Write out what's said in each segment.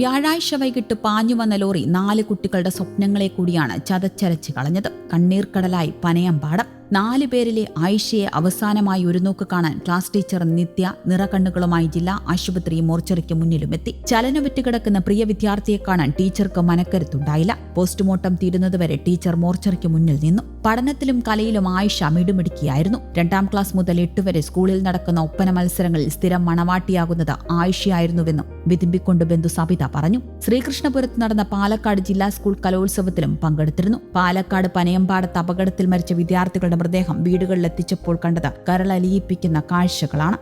വ്യാഴാഴ്ച വൈകിട്ട് പാഞ്ഞു വന്ന ലോറി നാല് കുട്ടികളുടെ സ്വപ്നങ്ങളെ കൂടിയാണ് ചതച്ചരച്ച് കളഞ്ഞത്. കണ്ണീർക്കടലായി പനയമ്പാടം. നാല് പേരിലെ ആയിഷയെ അവസാനമായി ഒരു നോക്ക് കാണാൻ ക്ലാസ് ടീച്ചർ നിത്യ നിറകണ്ണുകളുമായി ജില്ലാ ആശുപത്രി മോർച്ചറിക്ക് മുന്നിലും എത്തി ചലനവറ്റ് കിടക്കുന്ന പ്രിയ വിദ്യാർത്ഥിയെ കാണാൻ ടീച്ചർക്ക് മനക്കരുത്തുണ്ടായില്ല. പോസ്റ്റ്മോർട്ടം തീരുന്നതുവരെ ടീച്ചർ മോർച്ചറിക്ക് മുന്നിൽ നിന്നു. പഠനത്തിലും കലയിലും ആയിഷ മിടുമിടുക്കിയായിരുന്നു. രണ്ടാം ക്ലാസ് മുതൽ എട്ട് വരെ സ്കൂളിൽ നടക്കുന്ന ഒപ്പന മത്സരങ്ങളിൽ സ്ഥിരം മണവാട്ടിയാകുന്നത് ആയിഷയായിരുന്നുവെന്നും വിതിമ്പിക്കൊണ്ട് ബന്ധു സബിത പറഞ്ഞു. ശ്രീകൃഷ്ണപുരത്ത് നടന്ന പാലക്കാട് ജില്ലാ സ്കൂൾ കലോത്സവത്തിലും പങ്കെടുത്തിരുന്നു. പാലക്കാട് പനയമ്പാടത്ത് അപകടത്തിൽ മരിച്ച വിദ്യാർത്ഥികളുടെ മൃതദേഹം വീടുകളിലെത്തിച്ചപ്പോൾ കണ്ടത് കരളലിയിപ്പിക്കുന്ന കാഴ്ചകളാണ്.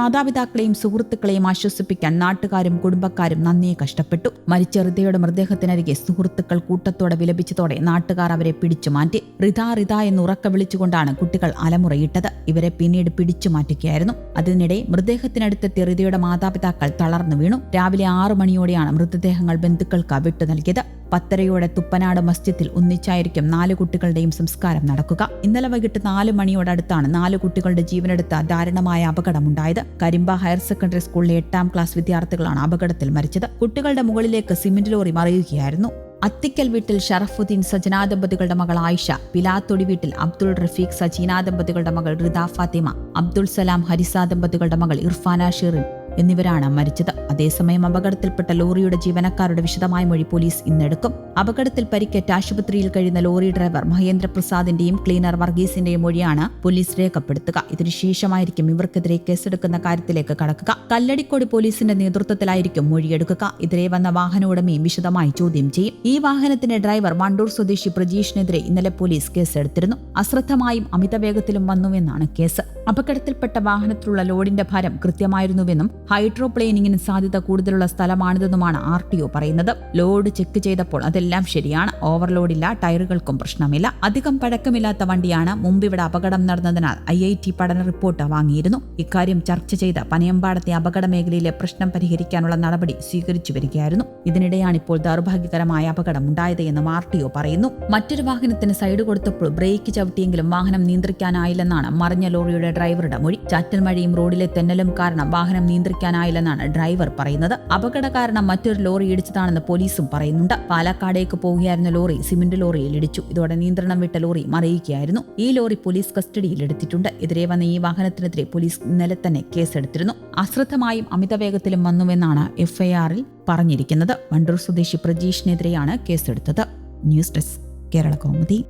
മാതാപിതാക്കളെയും സുഹൃത്തുക്കളെയും ആശ്വസിപ്പിക്കാൻ നാട്ടുകാരും കുടുംബക്കാരും നന്നേ കഷ്ടപ്പെട്ടു. മരിച്ച റിതയുടെ മൃതദേഹത്തിനരികെ സുഹൃത്തുക്കൾ കൂട്ടത്തോടെ വിലപിച്ചതോടെ നാട്ടുകാർ അവരെ പിടിച്ചു മാറ്റി. റിത റിത എന്ന് ഉറക്ക വിളിച്ചുകൊണ്ടാണ് കുട്ടികൾ അലമുറയിട്ടത്. ഇവരെ പിന്നീട് പിടിച്ചു മാറ്റുകയായിരുന്നു. അതിനിടെ മൃതദേഹത്തിനടുത്തെത്തിയ റിതയുടെ മാതാപിതാക്കൾ തളർന്നു വീണു. രാവിലെ ആറു മണിയോടെയാണ് മൃതദേഹങ്ങൾ ബന്ധുക്കൾക്ക് വിട്ടു നൽകിയത്. പത്തരയോടെ തുപ്പനാട് മസ്ജിദിൽ ഒന്നിച്ചായിരിക്കും നാല് കുട്ടികളുടെയും സംസ്കാരം നടക്കുക. ഇന്നലെ വൈകിട്ട് നാല് മണിയോടടുത്താണ് നാല് കുട്ടികളുടെ ജീവനെടുത്ത ദാരുണമായ അപകടമുണ്ടായത്. കരിമ്പ ഹയർ സെക്കൻഡറി സ്കൂളിലെ എട്ടാം ക്ലാസ് വിദ്യാർത്ഥികളാണ് അപകടത്തിൽ മരിച്ചത്. കുട്ടികളുടെ മുകളിലേക്ക് സിമന്റ് ലോറി മറിയുകയായിരുന്നു. അത്തിക്കൽ വീട്ടിൽ ഷറഫുദ്ദീൻ സജന ദമ്പതികളുടെ മകൾ ആയിഷ പിലാത്തൊടി വീട്ടിൽ അബ്ദുൾ റഫീഖ് സജീന ദമ്പതികളുടെ മകൾ റിദ ഫാത്തിമ അബ്ദുൾ സലാം ഹരിസ ദമ്പതികളുടെ മകൾ ഇർഫാന ഷീറിൻ എന്നിവരാണ് മരിച്ചത്. അതേസമയം അപകടത്തിൽപ്പെട്ട ലോറിയുടെ ജീവനക്കാരുടെ വിശദമായ മൊഴി പോലീസ് ഇന്നെടുക്കും അപകടത്തിൽ പരിക്കേറ്റ ആശുപത്രിയിൽ കഴിയുന്ന ലോറി ഡ്രൈവർ മഹേന്ദ്ര പ്രസാദിന്റെയും ക്ലീനർ വർഗീസിന്റെയും മൊഴിയാണ് പോലീസ് രേഖപ്പെടുത്തുക. ഇതിനുശേഷമായിരിക്കും ഇവർക്കെതിരെ കേസെടുക്കുന്ന കാര്യത്തിലേക്ക് കടക്കുക. കല്ലടിക്കോട് പോലീസിന്റെ നേതൃത്വത്തിലായിരിക്കും മൊഴിയെടുക്കുക. എതിരെ വന്ന വാഹന ഉടമയും വിശദമായി ചോദ്യം ചെയ്യും. ഈ വാഹനത്തിന്റെ ഡ്രൈവർ വണ്ടൂർ സ്വദേശി പ്രജീഷിനെതിരെ ഇന്നലെ പോലീസ് കേസെടുത്തിരുന്നു. അശ്രദ്ധമായും അമിതവേഗത്തിലും വന്നുവെന്നാണ് കേസ്. അപകടത്തിൽപ്പെട്ട വാഹനത്തിലുള്ള ലോഡിന്റെ ഭാരം കൃത്യമായിരുന്നുവെന്നും ഹൈഡ്രോപ്ലെയിനിങ്ങിന് സാധ്യത കൂടുതലുള്ള സ്ഥലമാണിതെന്നുമാണ് ആർ ടി ഒ പറയുന്നത്. ലോഡ് ചെക്ക് ചെയ്തപ്പോൾ അതെല്ലാം ശരിയാണ്. ഓവർലോഡില്ല ടയറുകൾക്കും പ്രശ്നമില്ല. അധികം പഴക്കമില്ലാത്ത വണ്ടിയാണ് മുമ്പ് ഇവിടെ അപകടം നടന്നതിനാൽ ഐ ഐ ടി പഠന റിപ്പോർട്ട് വാങ്ങിയിരുന്നു. ഇക്കാര്യം ചർച്ച ചെയ്ത് പനയമ്പാടത്തെ അപകട മേഖലയിലെ പ്രശ്നം പരിഹരിക്കാനുള്ള നടപടി സ്വീകരിച്ചു വരികയായിരുന്നു. ഇതിനിടെയാണ് ഇപ്പോൾ ദൗർഭാഗ്യകരമായ അപകടം ഉണ്ടായത് എന്നും ആർ ടി ഒ പറയുന്നു. മറ്റൊരു വാഹനത്തിന് സൈഡ് കൊടുത്തപ്പോൾ ബ്രേക്ക് ചവിട്ടിയെങ്കിലും വാഹനം നിയന്ത്രിക്കാനായില്ലെന്നാണ് മറിഞ്ഞ ലോറിയുടെ ഡ്രൈവറുടെ മൊഴി. ചാറ്റൽ മഴയും റോഡിലെ തെന്നലും കാരണം വാഹനം നിയന്ത്രിക്കാനായില്ലെന്നാണ് ഡ്രൈവർ പറയുന്നത്. അപകട കാരണം മറ്റൊരു ലോറി ഇടിച്ചതാണെന്ന് പോലീസും പറയുന്നുണ്ട്. പാലക്കാടേക്ക് പോവുകയായിരുന്ന ലോറി സിമന്റ് ലോറിയിൽ ഇടിച്ചു. ഇതോടെ നിയന്ത്രണം വിട്ട ലോറി മറിയുകയായിരുന്നു. ഈ ലോറി പോലീസ് കസ്റ്റഡിയിൽ എടുത്തിട്ടുണ്ട്. എതിരെ വന്ന ഈ വാഹനത്തിനെതിരെ പോലീസ് ഇന്നലെ തന്നെ കേസെടുത്തിരുന്നു. അശ്രദ്ധമായും അമിതവേഗത്തിലും വന്നുവെന്നാണ് എഫ്ഐആറിൽ പറഞ്ഞിരിക്കുന്നത്. വണ്ടൂർ സ്വദേശി പ്രജീഷിനെതിരെയാണ് കേസെടുത്തത്. News desk Kerala Kaumudi.